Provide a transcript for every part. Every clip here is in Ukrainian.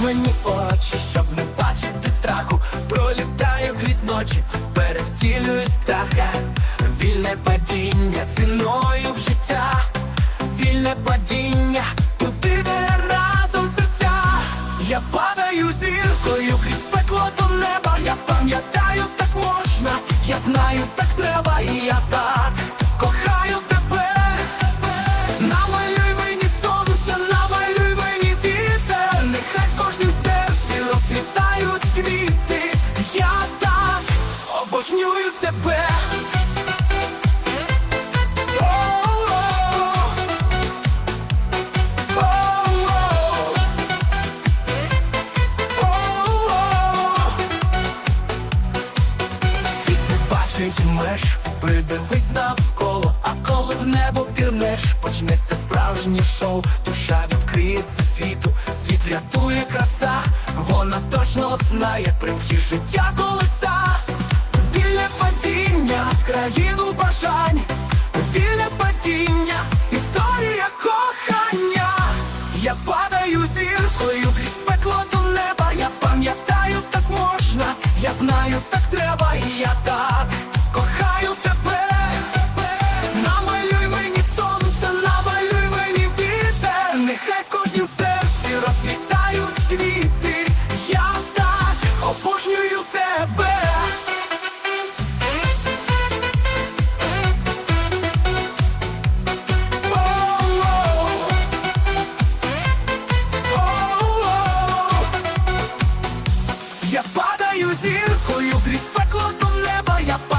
мені очі, щоб не бачити страху. Пролітаю крізь ночі, перевтілююсь птаха. Вільне падіння ціною в життя, вільне падіння, туди де разом серця. Я падаю зіркою крізь пекло до неба. Я пам'ятаю, так можна, я знаю, так треба, і я так обожнюю тебе. Меж, придивись навколо, а коли в небо пірнеш, почнеться справжнє шоу, душа відкриється світу, світ рятує краса, вона точно знає примхи життя колеса, країну бажань,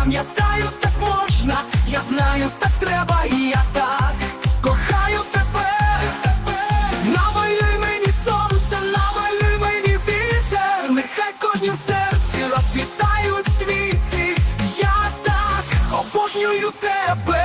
пам'ятаю, так можна, я знаю, так треба, і я так кохаю тебе. навалюй мені сонце, навалюй мені вітер, нехай в серці розквітають квіти. Я так обожнюю тебе.